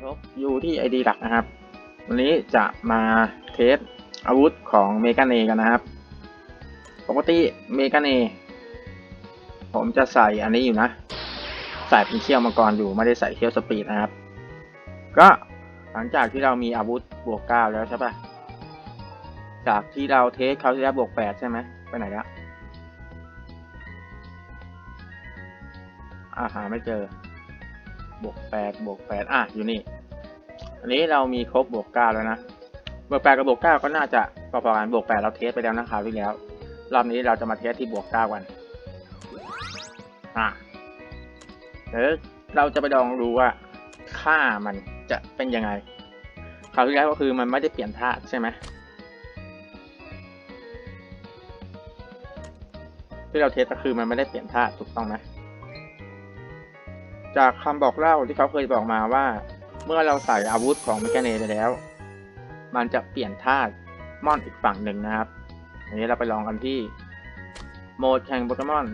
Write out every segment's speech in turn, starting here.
วันนี้เราพบอยู่ที่ไอดีหลักนะครับ วันนี้จะมาเทสอาวุธของเมกาเนกันนะครับ ปกติเมกาเนผมจะใส่อันนี้อยู่นะ ใส่เป็นเขี้ยวมังกรอยู่ไม่ได้ใส่เขี้ยวสปีดนะครับ ก็หลังจากที่เรามีอาวุธบวกเก้าแล้วใช่ปะจากที่เราเทสเขาวที่แล้วบวกแปดใช่ไหมไปไหนแล้วอาหาไม่เจอบวกแปดบวกแปดอะ อยู่นี่ อันนี้เรามีครบบวกเก้าแล้วนะบวกแปดกับบวกเก้าก็น่าจะพอๆกันบวกแปดเราเทสไปแล้วนะคราวที่แล้ว รอบนี้เราจะมาเทสที่บวกเก้ากันอะเดี๋ยวเราจะไปลองดูว่าค่ามันจะเป็นยังไงคราวที่แล้วก็คือมันไม่ได้เปลี่ยนธาตุใช่ไหมที่เราเทสก็คือมันไม่ได้เปลี่ยนธาตุถูกต้องไหมจากคำบอกเล่าที่เขาเคยบอกมาว่า เมื่อเราใส่อาวุธของเมกาเนไปแล้ว มันจะเปลี่ยนธาตุม่อนอีกฝั่งหนึ่งนะครับ อันนี้เราไปลองกันที่โหมดแข่งโปเกมอน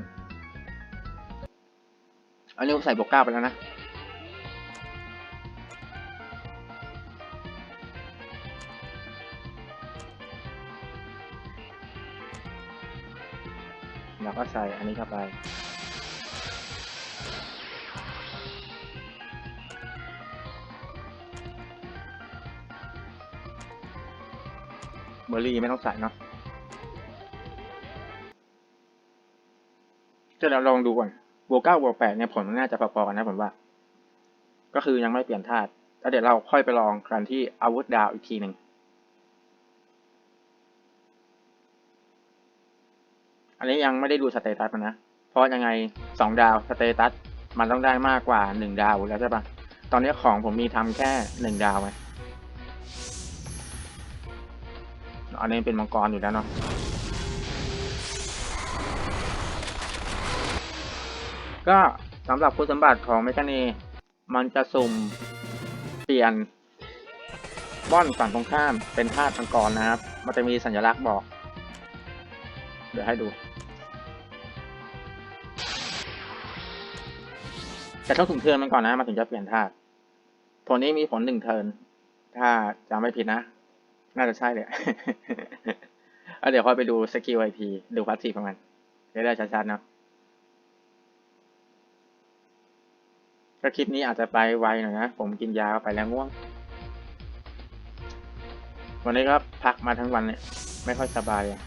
อันนี้ผมใส่บวกเก้าไปแล้วนะแล้วก็ใส่อันนี้เข้าไป อร์รี่ไม่ต้องใส่เนาะจะเราลองดูก่อนบวกเก้าบวกแปดเนี่ยผลมันน่าจะพอๆกันนะผมว่า ก็คือยังไม่เปลี่ยนธาตุแล้วเดี๋ยวเราค่อยไปลองกันที่อาวุธดาวอีกทีหนึ่งอันนี้ยังไม่ได้ดูสเตตัสมันนะ เพราะยังไงสองดาวสเตตัสมันต้องได้มากกว่าหนึ่งดาวแล้วใช่ปะตอนนี้ของผมมีทำแค่หนึ่งดาวไง อันนี้เป็นมังกรอยู่แล้วเนาะก็สำหรับคุณสมบัติของเมกานีมันจะสุ่มเปลี่ยนบ้อนฝั่งตรงข้ามเป็นธาตุมังกรนะครับ มันจะมีสัญลักษณ์บอก เดี๋ยวให้ดู แต่ต้องถึงเทิร์นมันก่อนนะ มันถึงจะเปลี่ยนธาตุผลนี้มีผลหนึ่งเทิร์นถ้าจำไม่ผิดนะ น่าจะใช่เลยเดี๋ยวค่อยไปดูสกิลไอพีดูพาสซีฟของมันได้ชัดๆเนาะก็คลิปนี้อาจจะไปไวหน่อยนะ ผมกินยาไปแล้วง่วง วันนี้ก็พักมาทั้งวันเนี่ยไม่ค่อยสบายอะ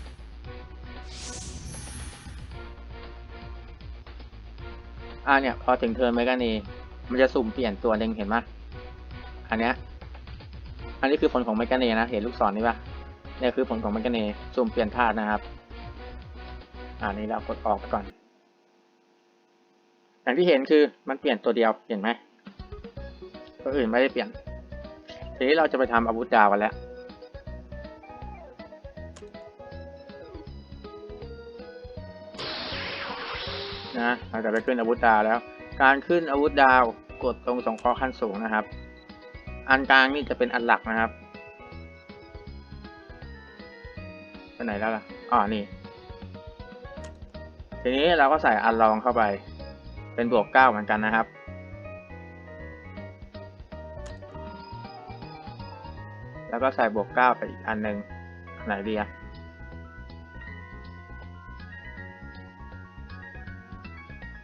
อ่าเนี่ย พอถึงเทิร์นเมกานีมันจะสุ่มเปลี่ยนตัวหนึ่งเห็นไหมอันเนี้ย อันนี้คือผลของเมกเนนะ เห็นลูกศรนี่ปะเนี่ยคือผลของเมกเนสุ่มเปลี่ยนธาตุนะครับ อ่านี้เรากดออกไปก่อน อย่างที่เห็นคือมันเปลี่ยนตัวเดียวเห็นไหมตัวอื่นไม่ได้เปลี่ยน ทีนี้เราจะไปทำอาวุธดาวกันแล้วนะเราจะไปขึ้นอาวุธดาวแล้ว การขึ้นอาวุธดาวกดตรงสองข้อขั้นสูงนะครับ อันกลางนี่จะเป็นอันหลักนะครับไปไหนแล้วล่ะอ๋อนี่ ทีนี้เราก็ใส่อันรองเข้าไป เป็นบวกเก้าเหมือนกันนะครับ แล้วก็ใส่บวกเก้าไปอีกอันหนึ่งไหนดีอะ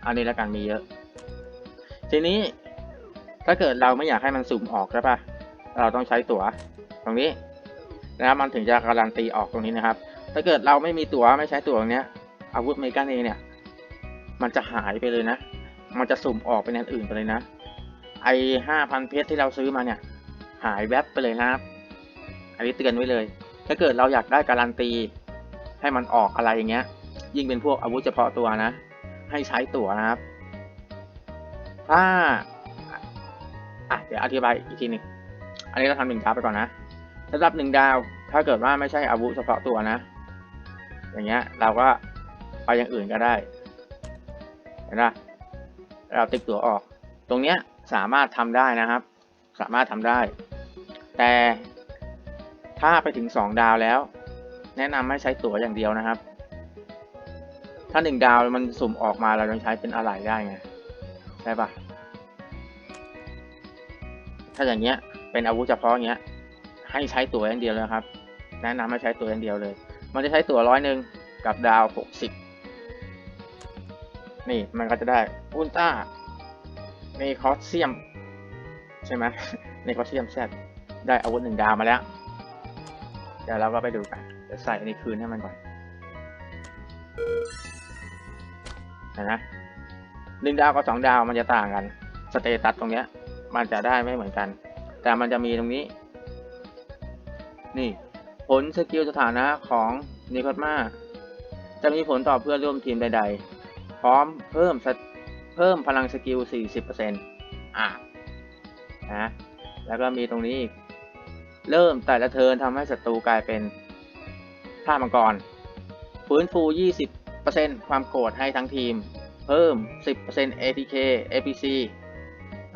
อันนี้แล้วกันมีเยอะ ทีนี้ ถ้าเกิดเราไม่อยากให้มันสุ่มออกใช่ปะเราต้องใช้ตั๋วตรงนี้นะครับมันถึงจะการันตีออกตรงนี้นะครับ ถ้าเกิดเราไม่มีตั๋วไม่ใช้ตั๋วตรงเนี้ยอาวุธเมกาเนเนี่ย มันจะหายไปเลยนะ มันจะสุ่มออกเป็นอันอื่นไปเลยนะ ไอห้าพันเพชรที่เราซื้อมาเนี่ย หายแวบไปเลยนะครับ อันนี้เตือนไว้เลย ถ้าเกิดเราอยากได้การันตี ให้มันออกอะไรอย่างเงี้ย ยิ่งเป็นพวกอาวุธเฉพาะตัวนะ ให้ใช้ตั๋วนะครับ ถ้า อะเดี๋ยวอธิบายอีกทีหนึ่งอันนี้เราทำหนึ่งดาวไปก่อนนะสำหรับหนึ่งดาว ถ้าเกิดว่าไม่ใช่อาวุธเฉพาะตัวนะ อย่างเงี้ยเราก็ไปอย่างอื่นก็ได้ เห็นปะเราติ๊กตัวออก ตรงเนี้ยสามารถทำได้นะครับ สามารถทำได้ แต่ถ้าไปถึงสองดาวแล้ว แนะนำให้ใช้ตั๋วอย่างเดียวนะครับ ถ้าหนึ่งดาวมันสุ่มออกมาเรายังใช้เป็นอะไรได้ไง ใช่ปะ ถ้าอย่างเงี้ยเป็นอาวุธเฉพาะเงี้ย ให้ใช้ตัวอย่างเดียวเลยครับ แนะนำให้ใช้ตัวอย่างเดียวเลย มันจะใช้ตัวร้อยหนึ่งกับดาวหกสิบนี่มันก็จะได้อุลตร้าเนคอสเซียม ใช่ไหมเนคอสเซียมแซดได้อาวุธหนึ่งดาวมาแล้ว เดี๋ยวเราก็ไปดูกันเดี๋ยวใส่อันคืนให้มันก่อนนไหมหนึ่งดาวกับสองดาวมันจะต่างกัน สเตตัสตรงเนี้ย มันจะได้ไม่เหมือนกัน แต่มันจะมีตรงนี้ นี่ ผลสกิลสถานะของนิโคตมาจะมีผลต่อเพื่อนร่วมทีมใด ๆ พร้อมเพิ่มเพิ่มพลังสกิล 40%อะนะแล้วก็มีตรงนี้อีก เริ่มแต่ละเทินทำให้ศัตรูกลายเป็นท่ามังกรฟื้นฟู 20%ความโกรธให้ทั้งทีม เพิ่ม 10% ATK APC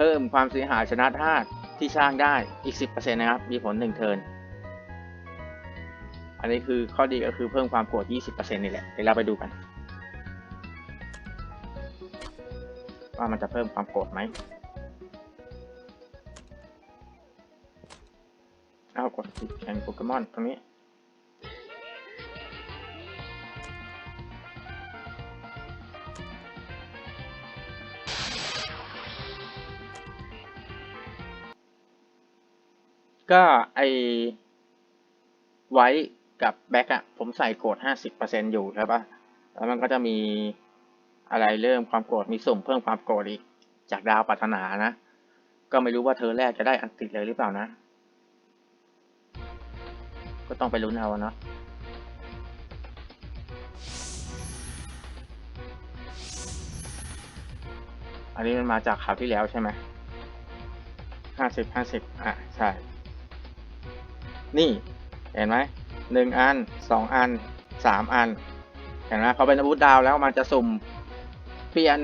เพิ่มความเสียหายชนะธาตุที่สร้างได้อีก 10%นะครับ มีผล1เทิร์นอันนี้คือข้อดีก็คือเพิ่มความโกรธ20%นี่แหละ เดี๋ยวเราไปดูกัน ว่ามันจะเพิ่มความโกรธไหมเอากดแข่งโปเกมอนตรงนี้ ก็ไอไว้กับแบ็กอะผมใส่โกรธห้าสิบเปอยู่ใช่ปะแล้วมันก็จะมีอะไรเริ่มความโกรธมีสุ่มเพิ่มความโกรธอีก จากดาวปรารถนานะ ก็ไม่รู้ว่าเธอแรกจะได้อันติดเลยหรือเปล่านะ ก็ต้องไปลุ้นเอาเนาะอันนี้มันมาจากข่าวที่แล้วใช่ไหมห้าสิบห้าสิบอะ ใช่ นี่เห็นไหมหนึ่งอันสองอันสามอัน เห็นไหมพอเป็นอาวุธดาวแล้วมันจะสุ่มเปลี่ยน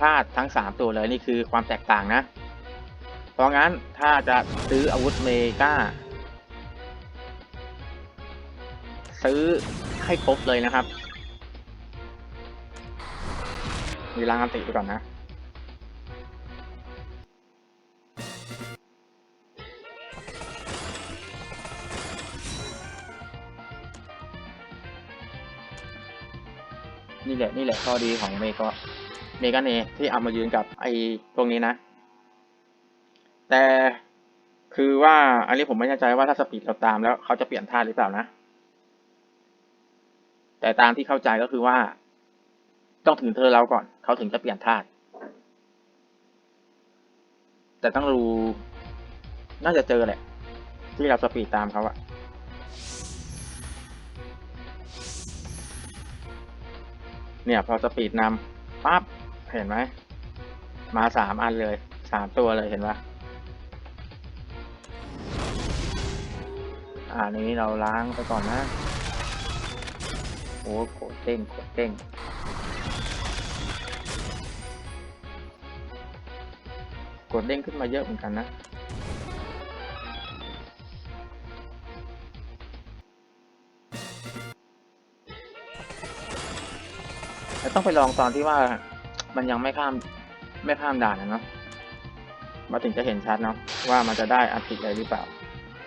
ธาตุทั้งสามตัวเลยนี่คือความแตกต่างนะ เพราะงั้นถ้าจะซื้ออาวุธเมกาซื้อให้ครบเลยนะครับ มีรางอันติไปก่อนนะ แหละนี่แหละข้อดีของเมกาเมกาเนที่เอามายืนกับไอ้พวกนี้นะ แต่คือว่าอันนี้ผมไม่แน่ใจว่าถ้าสปีดเราตามแล้วเขาจะเปลี่ยนท่าหรือเปล่านะ แต่ตามที่เข้าใจก็คือว่า ต้องถึงเธอเราก่อน เขาถึงจะเปลี่ยนท่าแต่ต้องรู้น่าจะเจอแหละ ที่เราสปีดตามเขาอะ เนี่ยพอสปีดนำปั๊บเห็นไหมมาสามอันเลยสามตัวเลยเห็นปะอ่านี้เราล้างไปก่อนนะโอ้โกดเด้งโกดเด้งกดเด้งขึ้นมาเยอะเหมือนกันนะ ต้องไปลองตอนที่ว่ามันยังไม่ข้ามไม่ข้ามด่านนะเนาะมาถึงจะเห็นชัดเนาะว่ามันจะได้อัพติอะไรหรือเปล่า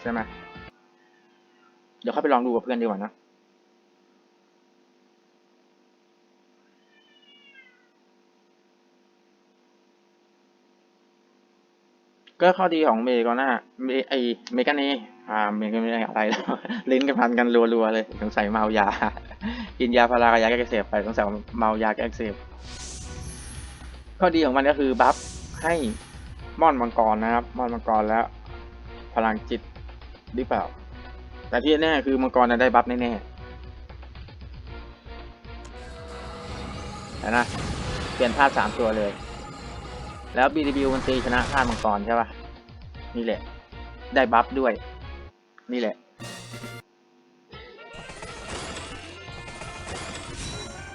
ใช่ไหมเดี๋ยวเข้าไปลองดูกับเพื่อนดีกว่านะ ก็ข้อดีของเมย์ก็น่าเมไอเมกาเน่อ่าเมกาเน่อะไรแล้วลิ้นกันพันกันรัวๆเลยสงสัยเมายา กินยาพารากับยาแก้อักเสบไปสงสัยเมายาแก้อักเสบข้อดีของมันก็คือบัฟให้ม่อนมังกรนะครับม่อนมังกรแล้ว พลังจิตหรือเปล่า แต่ที่แน่คือมังกรน่ะได้บัฟแน่ๆนะเปลี่ยนธาตุสามตัวเลย แล้ว BDB มันตีชนะธามังกรใช่ป่ะ นี่แหละ ได้บัฟด้วย นี่แหละ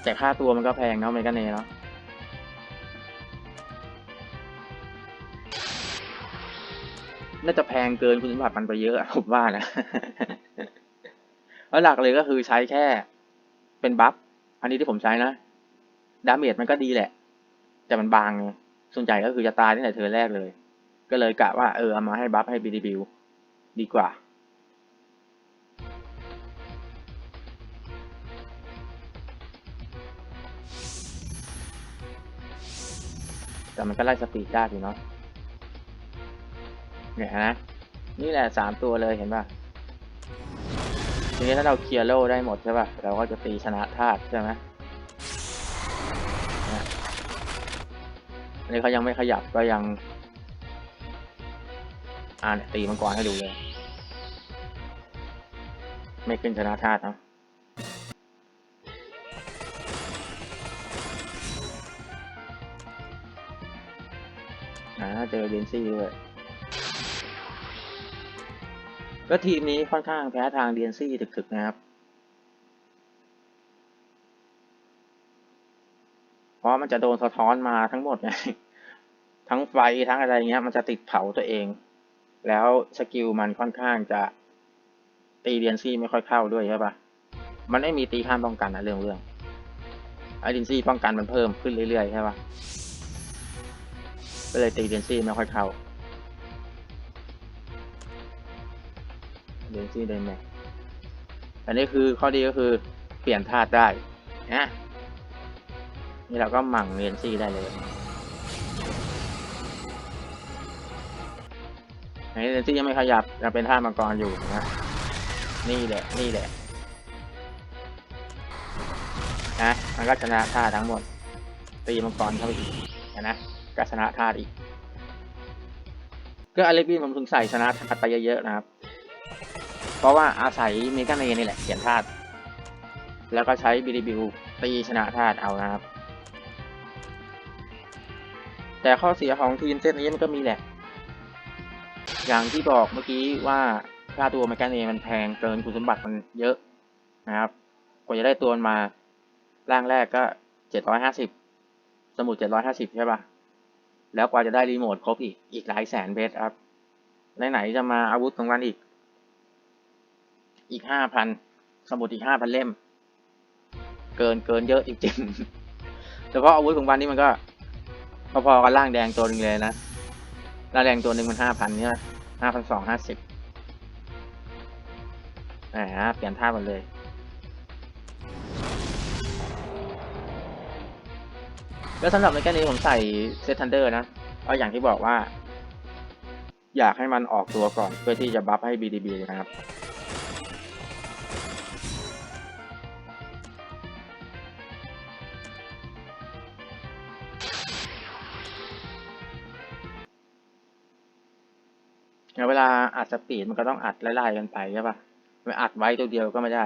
แต่ค่าตัวมันก็แพงเนาะเมกาเนเนาะน่าจะแพงเกินคุณสมบัติมันไปเยอะผมว่านะแล้วหลักเลยก็คือใช้แค่เป็นบัฟ อันนี้ที่ผมใช้นะ ดาเมจมันก็ดีแหละ แต่มันบางไง ส่วนใหญ่ก็คือจะตายตั้งแต่เธอแรกเลย ก็เลยกะว่าเออเอามาให้บัฟให้บีดีบิวดีกว่า แต่มันก็ไล่สปีดได้อยู่เนาะเนี่ยนะ นี่แหละสามตัวเลยเห็นป่ะทีนี้ถ้าเราเคลียร์โลได้หมดใช่ป่ะ เราก็จะตีชนะธาตุใช่ไหม อันนี้เขายังไม่ขยับก็ยัง อ่าเนี่ยตีมังกรให้ดูเลย ไม่ขึ้นชนะธาตุนะอ่าเจอเดนซี่ด้วยก็ทีมนี้ค่อนข้างแพ้ทางเดนซี่ถึกๆนะครับ เพ ราะมันจะโดนสะท้อนมาทั้งหมดไงทั้งไฟทั้งอะไรเงี้ย มันจะติดเผาตัวเอง แล้วสกิลมันค่อนข้างจะตีเดนซี่ไม่ค่อยเข้าด้วยใช่ปะมันไม่มีตีข้ามป้องกันนะเรื่องเรื่องไอเดนซี่ป้องกันมันเพิ่มขึ้นเรื่อยๆใช่ปะก็เลยตีเดนซี่ไม่ค่อยเข้าเดนซี่เดนแม็กอันนี้คือข้อดีก็คือเปลี่ยนธาตุได้นะ นี่เราก็หมั่งเดนซี่ได้เลยอันนี้เดนซี่ยังไม่ขยับยังเป็นธามังกรอยู่นะนี่แหละ นี่แหละนะมันก็ชนะธาทั้งหมดตีมังกรเข้าไปอีกนะก็ชนะธาอีกก็อเล็กบี้ผมถึงใส่ชนะธาไปเยอะๆนะครับ เพราะว่าอาศัยเมกาเนนี่แหละเขียนธาตุแล้วก็ใช้บีดีบิวตีชนะธาตุเอานะครับ แต่ข้อเสียของทีมเซตนี้มันก็มีแหละ อย่างที่บอกเมื่อกี้ว่าค่าตัวเมกาเนมันแพงเกินคุณสมบัติมันเยอะนะครับกว่าจะได้ตัวมาร่างแรกก็เจ็ดร้อยห้าสิบสมุดเจ็ดร้อยห้าสิบใช่ปะแล้วกว่าจะได้รีโมทครบอีกอีกหลายแสนเบสครับไหนๆจะมาอาวุธของมันอีก อีกห้าพันสมุดอีกห้าพันเล่ม เกินเกินเยอะจริงๆแต่เพราะอาวุธของมันนี่มันก็ พอๆกับร่างแดงตัวหนึงเลยนะร่างแดงตัวหนึ่งมันห้าพันเนี่ยห้าพันสองห้าสิบแหมเปลี่ยนท่าหมดเลยแล้วสำหรับในแค่นี้ผมใส่เซตทันเดอร์นะเอาอย่างที่บอกว่า อยากให้มันออกตัวก่อนเพื่อที่จะบัฟให้ BDB นะครับ สปีดมันก็ต้องอัดไล่ๆกันไปใช่ปะไม่อัดไว้ตัวเดียวก็ไม่ได้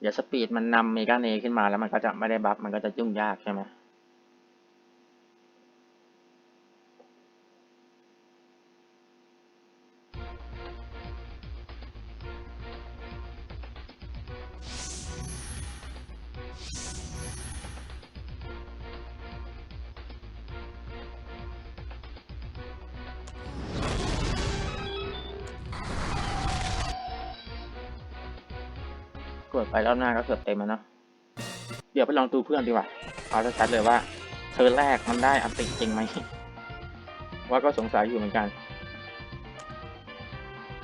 เดี๋ยวสปีดมันนำเมกาเนขึ้นมาแล้วมันก็จะไม่ได้บัฟมันก็จะยุ่งยากใช่ไหม รอบหน้าก็เกือบเต็มแล้วเนาะเดี๋ยวไปลองดูเพื่อนดีกว่าเอาชัดๆเลยว่าเธอแรกมันได้อันติจริงไหมว่าก็สงสัยอยู่เหมือนกัน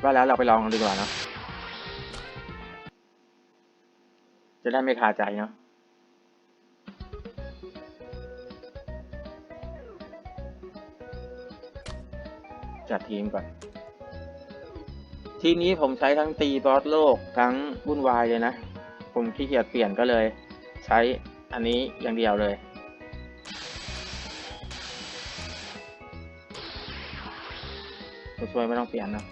ว่าแล้วเราไปลองกันดีกว่าเนาะจะได้ไม่คาใจเนาะจัดทีมก่อน ทีมนี้ผมใช้ทั้งตีบอสโลกทั้งวุ่นวายเลยนะ ผมขี้เกียจเปลี่ยนก็เลย ใช้อันนี้อย่างเดียวเลยผู้ช่วยไม่ต้องเปลี่ยนนะ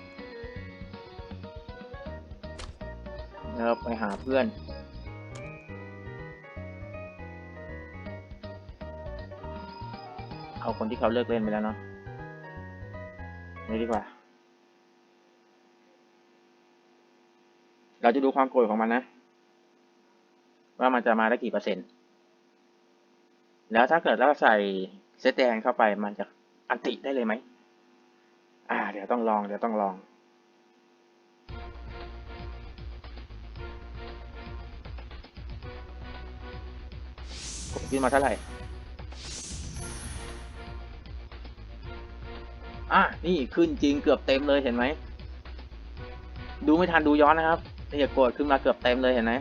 แล้วไปหาเพื่อนเอาคนที่เขาเลิกเล่นไปแล้วเนาะนี่ดีกว่า เราจะดูความโกรธของมันนะ ว่ามันจะมาได้กี่เปอร์เซ็นต์ แล้วถ้าเกิดเราใส่เซตแดงเข้าไปมันจะอันติได้เลยไหม อ่า เดี๋ยวต้องลอง เดี๋ยวต้องลอง ขึ้นมาเท่าไหร่ อะ นี่ขึ้นจริงเกือบเต็มเลยเห็นไหม ดูไม่ทันดูย้อนนะครับนี่อย่าโกรธขึ้นมาเกือบเต็มเลยเห็นไหม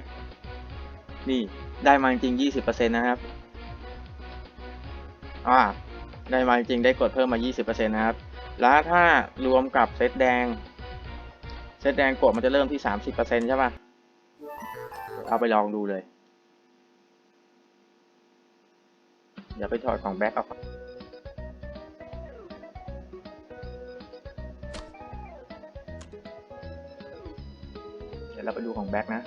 นี่ได้มาจริงยี่สิบเปอร์เซ็นะครับ อ่า ได้มาจริงได้กดเพิ่มมายี่สิบเปอร์เซ็นะครับ แล้วถ้ารวมกับเซตแดง เซตแดงกดมันจะเริ่มที่สามสิบเปอร์เซ็นต์ใช่ปะเอาไปลองดูเลย เดี๋ยวไปถอดของแบ็กออกเดี๋ยวเราไปดูของแบ็กนะ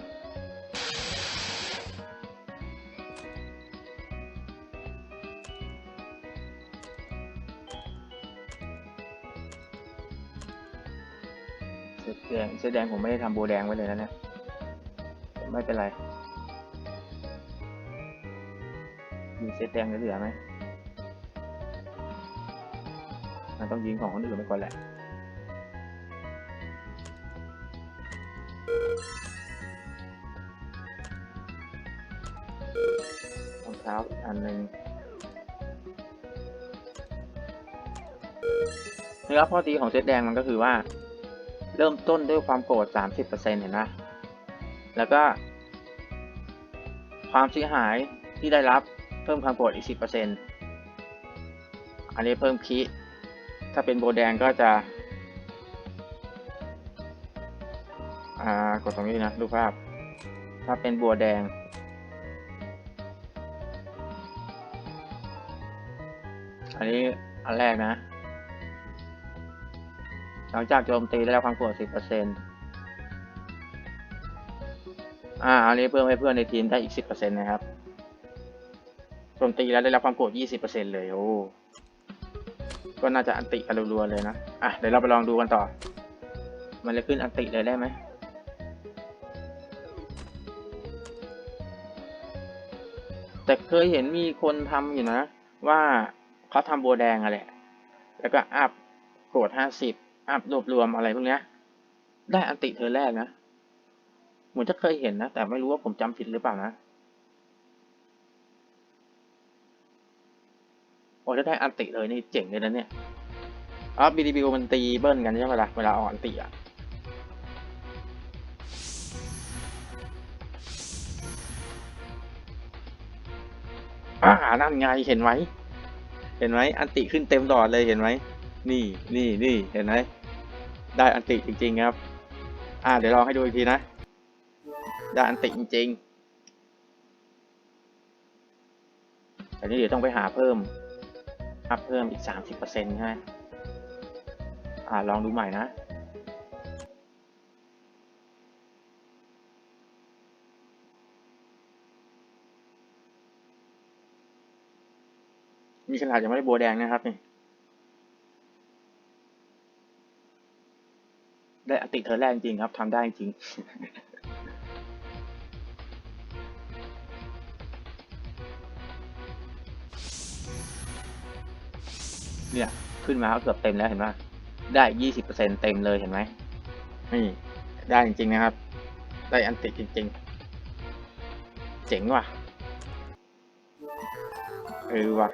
เสื้อแดงผมไม่ได้ทำโบแดงไว้เลยนะเนี่ยไม่เป็นไร มีเสื้อแดงเหลือไหมมันต้องยิงของคนอื่นไปก่อนแหละรองเท้าอันหนึ่งนะครับข้อดีของเซตแดงมันก็คือว่า เริ่มต้นด้วยความโกรธ 30%เห็นไหมแล้วก็ความเสียหายที่ได้รับเพิ่มความโกรธอีก 10%อันนี้เพิ่มคีถ้าเป็นโบแดงก็จะกดตรงนี้นะดูภาพ ถ้าเป็นบัวแดง อันนี้อันแรกนะ ลังจากโจมตีได้รับความโกรธ10%อ่า อันนี้เพิ่มให้เพื่อนในทีมได้อีก 10%นะครับ โจมตีแล้วได้รับความโกรธ20%เลย โอ้ ก็น่าจะอันติกันรัวๆเลยนะ อะ เดี๋ยวเราไปลองดูกันต่อ มันจะขึ้นอันติเลยได้ไหมแต่เคยเห็นมีคนทำอยู่นะ ว่าเขาทำโบวแดงอะแหละ แล้วก็อัพโกรธห้าสิบ อัพรวบรวมอะไรพวกเนี้ยได้อันติเธอแรกนะเหมือนจะเคยเห็นนะ แต่ไม่รู้ว่าผมจำผิดหรือเปล่านะโอ้ถ้าได้อันติเลยนี่เจ๋งเลยนะเนี่ยอ๋อบีดีบิมันตีเบิ้ลกันใช่ไหมล่ะเวลาออกอันติอะอ่านั่นไงเห็นไหมเห็นไหมอันติขึ้นเต็มหลอดเลยเห็นไหมนี่นี่นี่เห็นไหม ได้อันติจริงๆครับ อ่าเดี๋ยวลองให้ดูอีกทีนะ ได้อันติจริงๆแต่นี้เดี๋ยวต้องไปหาเพิ่ม อัพเพิ่มอีกสามสิบเปอร์เซ็นต์ใช่ไหมอ่าลองดูใหม่นะมีขนาดยังไม่ได้บัวแดงนะครับนี่ ได้อติเธอแรกจริงครับทำได้จริงเนี่ยขึ้นมาเกือบเต็มแล้วเห็นไหมได้ยี่สิบเปอร์เซ็นเต็มเลยเห็นไหมนี่ได้จริงๆนะครับ ได้อันติจริง ๆ เจ๋งว่ะเออว่ะ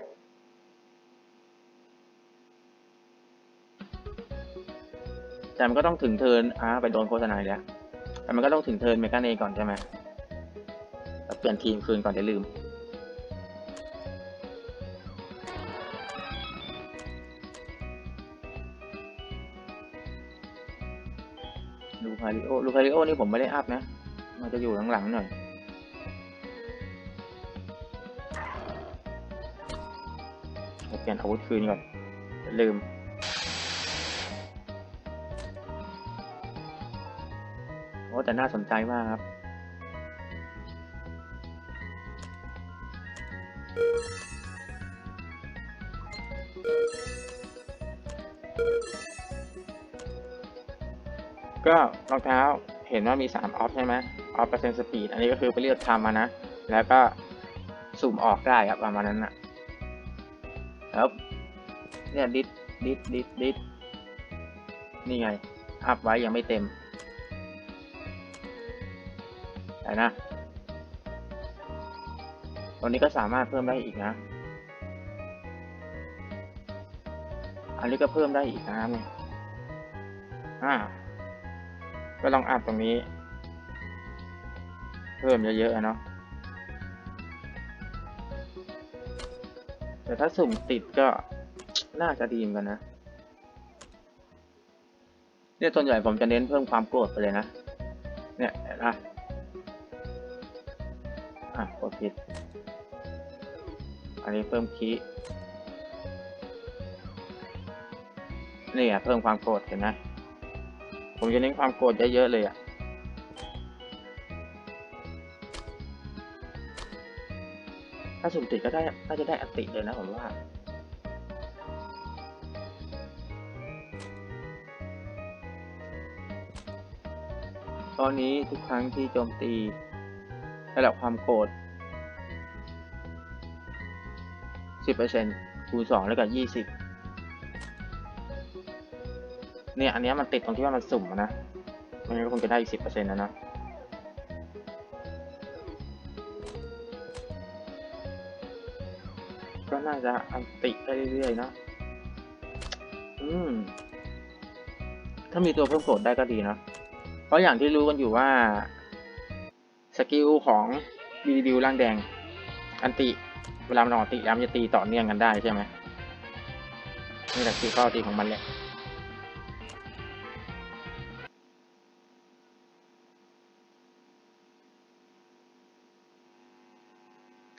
แต่มันก็ต้องถึงเทิร์นอ่าไปโดนโฆษณาแล้วแต่มันก็ต้องถึงเทิร์นเมกาเนก่อนใช่ไหมเปลี่ยนทีมคืนก่อนจะลืม ลูคาริโอ ลูคาริโอนี่ผมไม่ได้อัพนะ มันจะอยู่หลังๆหน่อยเปลี่ยนอาวุธคืนก่อนลืม โอ้แต่น่าสนใจมากครับ ก็รองเท้าเห็นว่ามี 3 ออฟใช่ไหมออฟเปอร์เซ็นต์สปีดอันนี้ก็คือไปเลือกทำมานะ แล้วก็สุ่มออกได้ครับประมาณนั้นนะแล้วเนี่ยดิดดิดดิดดิดนี่ไงอัพไว้ยังไม่เต็ม นะตอนนี้ก็สามารถเพิ่มได้อีกนะ อันนี้ก็เพิ่มได้อีกนะครับอ่า ก็ลองอัพตรงนี้ เพิ่มเยอะๆอะเนาะ แต่ถ้าสุ่มติดก็น่าจะดีมกันนะ เนี่ยส่วนใหญ่ผมจะเน้นเพิ่มความโกรธไปเลยนะ เนี่ยนะ อะกดผิด อันนี้เพิ่มคีนี่อะเพิ่มความโกรธเห็นไหมผมจะเน้นความโกรธเยอะๆเลยอะถ้าสุ่มติดก็ได้น่าจะได้อติเลยนะผมว่าตอนนี้ทุกครั้งที่โจมตี ระดับความโกรธ10%คูณ2แล้วกับ 20 เนี่ย อันนี้มันติดตรงที่ว่ามันสุ่มอะนะ มันก็คงจะได้อีก 10%นะนะก็น่าจะอันติได้เรื่อยๆนะ อืม ถ้ามีตัวเพิ่มโกรธได้ก็ดีนะ เพราะอย่างที่รู้กันอยู่ว่า สกิลของบีดิวร่างแดง อันติ เวลามันออกติแล้วมันจะตีต่อเนื่องกันได้ใช่ไหมนี่แหละคือข้อตีของมันแหละ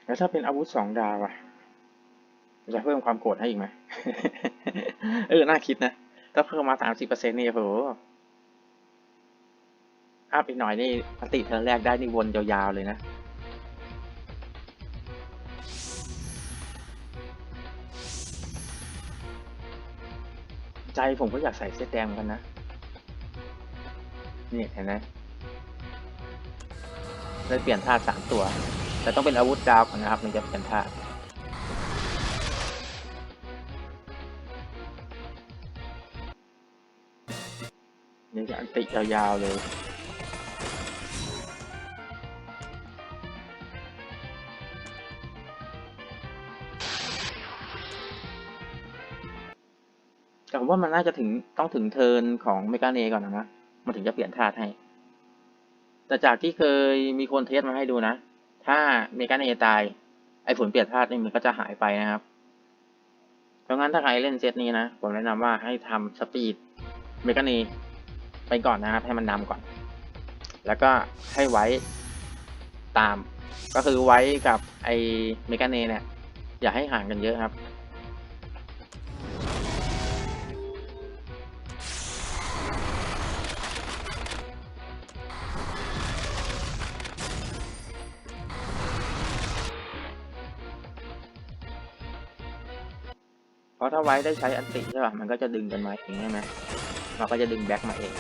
แล้วถ้าเป็นอาวุธสองดาวอะจะเพิ่มความโกรธให้อีกไหม เออ น่าคิดนะ ถ้าเพิ่มมาสามสิบเปอร์เซ็นต์นี่โห อัพอีกหน่อยนี่อัติเทอร์นแรกได้นี่วนยาวๆเลยนะใจผมก็อยากใส่เสื้อแดงกันนะ นี่เห็นไหมได้เปลี่ยนท่าสามตัว แต่ต้องเป็นอาวุธดาวก่อนนะครับ มันจะเปลี่ยนท่านี่จะอันติยาวๆเลย ว่ามันน่าจะถึงต้องถึงเทิร์นของเมกาเนก่อนนะ มันถึงจะเปลี่ยนธาตุให้ แต่จากที่เคยมีคนเทสมาให้ดูนะ ถ้าเมกาเนตาย ไอ้ผลเปลี่ยนธาตุนี่มันก็จะหายไปนะครับ เพราะงั้นถ้าใครเล่นเซตนี้นะ ผมแนะนำว่าให้ทำสปีดเมกาเนไปก่อนนะครับ ให้มันนำก่อน แล้วก็ให้ไว้ตาม ก็คือไว้กับไอเมกาเนเนี่ย อย่าให้ห่างกันเยอะครับ ราะถ้าไว้ได้ใช้อันติใช่ป่ะมันก็จะดึงกันมาเองใช่ไหมเราก็จะดึงแบ็คมาเอง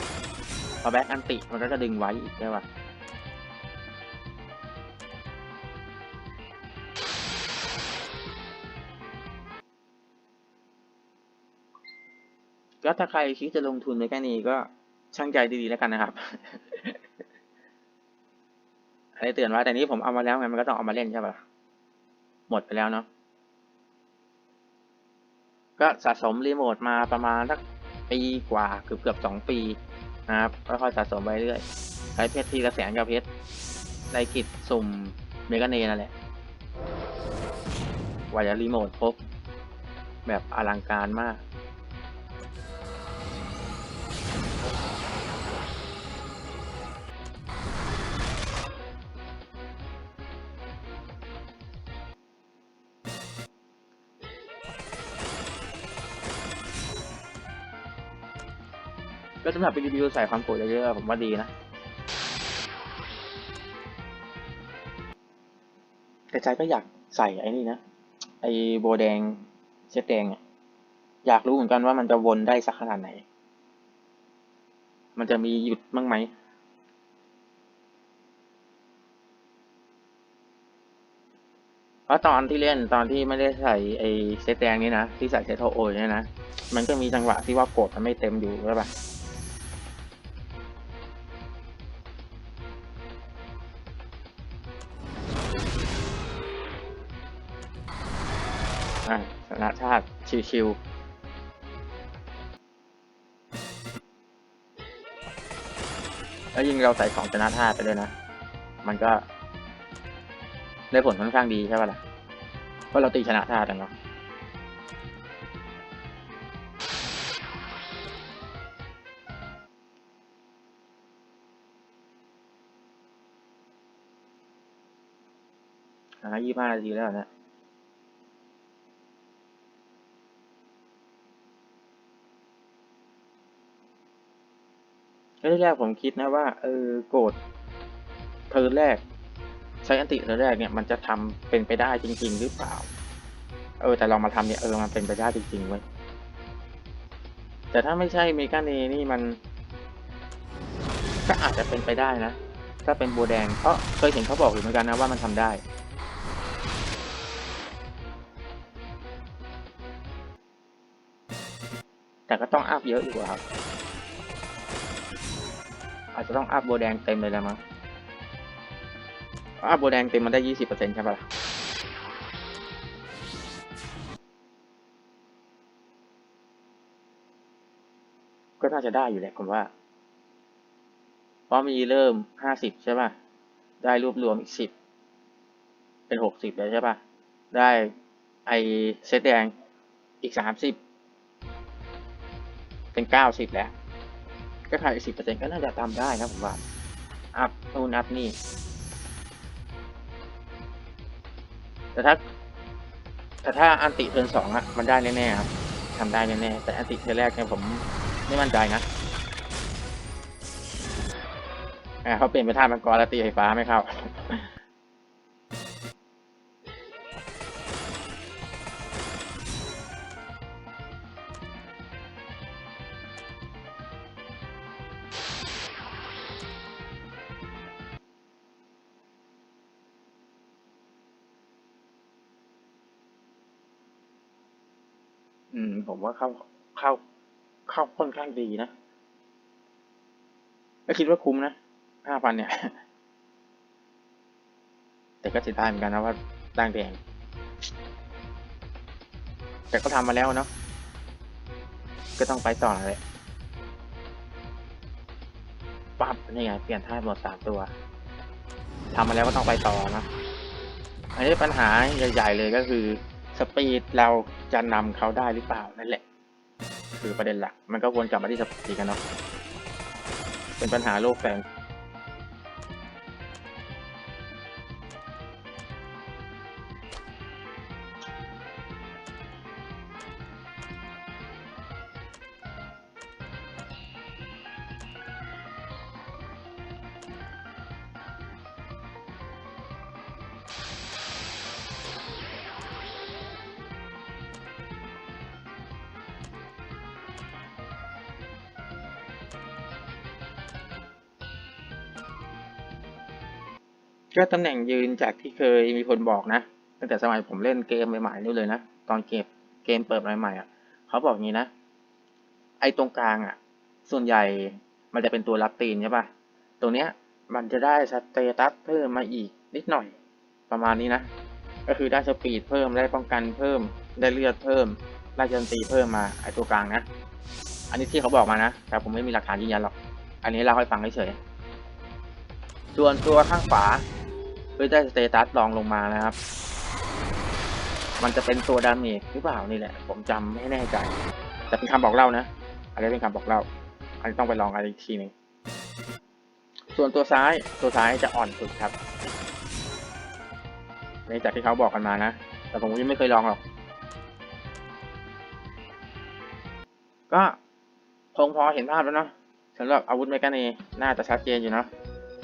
พอแบ็คอันติมันก็จะดึงไว้อีกใช่ป่ะก็ถ้าใครคิดจะลงทุนในแค่นี้ก็ช่างใจดีๆแล้วกันนะครับอันนี้เตือนไว้แต่นี้ผมเอามาแล้วไงมันก็ต้องเอามาเล่นใช่ป่ะหมดไปแล้วเนาะ ก็สะสมรีโมทมาประมาณสักปีกว่าเกือบเกือบสองปีนะครับค่อยๆสะสมไปเรื่อยใช้เพชรทีละแสนกับเพชรในกิจสุ่มเมกาเนนั่นแหละว่ายรีโมทครบแบบอลังการมาก สำหรับรีวิวใส่ความโกรธเยอะๆผมว่าดีนะแต่ใจก็อยากใส่ไอ้นี่นะ ไอ้โบแดงเช็ดแดงอะอยากรู้เหมือนกันว่ามันจะวนได้สักขนาดไหน มันจะมีหยุดบ้างไหมเพราะตอนที่เล่นตอนที่ไม่ได้ใส่ไอ้เซตแดงนี่นะ ที่ใส่เซตโทโอยเนี่ยนะ มันก็มีจังหวะที่ว่าโกรธมันไม่เต็มอยู่ใช่ปะ อะสนชาติชิวๆแล้วยิงเราใส่ของชนะชาติไปด้วยนะ มันก็ ได้ผลค่อนข้างดีใช่ป่ะล่ะเพราะเราตีชนะชาติแล้วะอะยี่ห้านาทีแล้วนะ แรกๆผมคิดนะว่าเออโกรธเทิร์นแรกใช้อันติเทิร์นแรกเนี่ยมันจะทำเป็นไปได้จริง ๆ หรือเปล่า เออแต่ลองมาทำเนี่ยเออมันเป็นไปได้จริงๆเว้ยแต่ถ้าไม่ใช่เมกาเนนี่มัน ก็อาจจะเป็นไปได้นะ ถ้าเป็นโบวแดงเพราะเคยเห็นเขาบอกอยู่เหมือนกันนะว่ามันทำได้แต่ก็ต้องอัพเยอะอยู่ครับ อาจจะต้องอัพโบแดงเต็มเลยแล้วมั้งอัพโบแดงเต็มมันได้ยี่สิบเปอร์เซ็นต์ใช่ปะล่ะก็น่าจะได้อยู่แหละผมว่า เพราะมีเริ่มห้าสิบใช่ป่ะ ได้รวบรวมอีกสิบ เป็นหกสิบแล้วใช่ป่ะ ได้ไอเซตแดงอีกสามสิบ เป็นเก้าสิบแล้ว ก็ขายอีกสิบเปอร์เซ็นต์ก็น่าจะทำได้นะผมว่า อัพนู่นอัพนี่ แต่ถ้า แต่ถ้าอันติเทิร์นสองอะมันได้แน่ๆครับทำได้แน่ๆแต่อันติเทิร์นแรกเนี่ยผมไม่มั่นใจนะอ่าเขาเปลี่ยนไปท่ามังกรแล้วตีไฟฟ้าไม่เข้า ค่อนข้างดีนะก็คิดว่าคุ้มนะห้าพันเนี่ย แต่ก็เสียดายเหมือนกันนะว่าด่างแดง แต่ก็ทำมาแล้วเนาะก็ต้องไปต่อเลยปั๊บนี่ไงเปลี่ยนท่าหมดสามตัวทำมาแล้วก็ต้องไปต่อนะอันนี้ปัญหาใหญ่ ๆ เลยก็คือ สปีดเราจะนำเขาได้หรือเปล่านั่นแหละ คือประเด็นหลัก มันก็วนกลับมาที่สปีกันเนาะเป็นปัญหาโลกแฝง ก็ตำแหน่งยืนจากที่เคยมีคนบอกนะ ตั้งแต่สมัยผมเล่นเกมใหม่ๆนู่นเลยนะ ตอนเกมเกมเปิดใหม่ๆอะเขาบอกงี้นะ ไอ้ตรงกลางอะ ส่วนใหญ่มันจะเป็นตัวรับตีนใช่ปะตรงเนี้ยมันจะได้สเตตัสเพิ่มมาอีกนิดหน่อยประมาณนี้นะ ก็คือได้สปีดเพิ่มได้ป้องกันเพิ่มได้เลือดเพิ่มได้โจมตีเพิ่มมาไอ้ตัวกลางนะ อันนี้ที่เขาบอกมานะ แต่ผมไม่มีหลักฐานยืนยันหรอก อันนี้เล่าให้ฟังเฉยๆส่วนตัวข้างขวาื่อได้สเตตัสรองลงมานะครับ มันจะเป็นตัวดาเมจหรือเปล่านี่แหละ ผมจำไม่แน่ใจ แต่เป็นคำบอกเล่านะอันนี้เป็นคำบอกเล่า อันนี้ต้องไปลองกันอีกทีหนึ่งส่วนตัวซ้ายตัวซ้ายจะอ่อนสุดครับในจากที่เขาบอกกันมานะ แต่ผมยังไม่เคยลองหรอก ก็คงพอเห็นภาพแล้วเนาะสำหรับอาวุธเมกาเนน่าจะชัดเจนอยู่เนาะ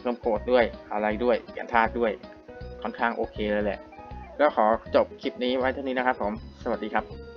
เพิ่มโกรธด้วยอะไรด้วยเปลี่ยนธาตุด้วยค่อนข้างโอเคเลยแหละ ก็ขอจบคลิปนี้ไว้เท่านี้นะครับผม สวัสดีครับ